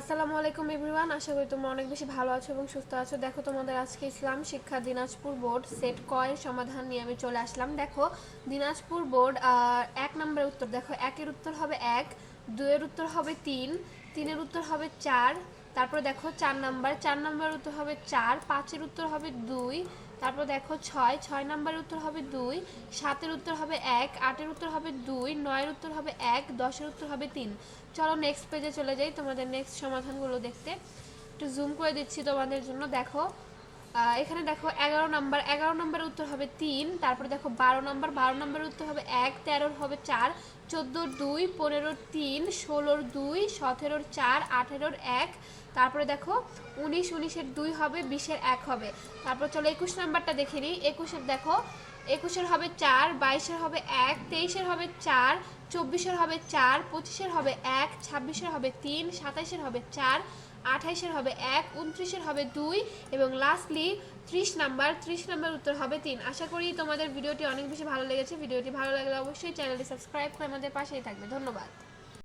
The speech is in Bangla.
আসসালামু আলাইকুম এভরিওয়ান আশা করি তোমরা অনেক বেশি ভালো আছো এবং সুস্থ আছো। দেখো তোমাদের আজকে ইসলাম শিক্ষা দিনাজপুর বোর্ড সেট কয়ের সমাধান নিয়ে আমি চলে আসলাম। দেখো, দিনাজপুর বোর্ড এক নম্বরের উত্তর, দেখো, একের উত্তর হবে এক দুইয়ের উত্তর হবে তিন, তিনের উত্তর হবে চার, তারপরে দেখো চার নাম্বার, চার নাম্বারের উত্তর হবে চার, পাঁচের উত্তর হবে দুই, তারপর দেখো ছয় ছয় নাম্বারের উত্তর হবে দুই, সাতের উত্তর হবে এক, আটের উত্তর হবে দুই, নয়ের উত্তর হবে এক, দশের উত্তর হবে তিন। চলো নেক্সট পেজে চলে যাই, তোমাদের নেক্সট সমাধানগুলো দেখতে। একটু জুম করে দিচ্ছি তোমাদের জন্য, দেখো। এখানে দেখো এগারো নাম্বার, এগারো নম্বরের উত্তর হবে তিন, তারপরে দেখো বারো নম্বর, বারো নম্বরের উত্তর হবে এক, তেরোর হবে চার, চোদ্দোর দুই, পনেরোর তিন, ষোলোর দুই, সতেরোর চার, আঠেরোর এক, তারপরে দেখো উনিশ, উনিশের দুই হবে, বিশের এক হবে। তারপর চলো একুশ নাম্বারটা দেখে নিই। একুশের দেখো একুশের হবে চার, বাইশের হবে এক, তেইশের হবে চার, চব্বিশের হবে চার, পঁচিশের হবে এক, ছাব্বিশের হবে তিন, সাতাইশের হবে চার, আঠাইশের হবে এক, উনত্রিশের হবে দুই এবং লাস্টলি ত্রিশ নাম্বার ত্রিশ নাম্বার উত্তর হবে তিন। আশা করি তোমাদের ভিডিওটি অনেক বেশি ভালো লেগেছে। ভিডিওটি ভালো লাগলে অবশ্যই চ্যানেলটি সাবস্ক্রাইব করে আমাদের পাশেই থাকবে। ধন্যবাদ।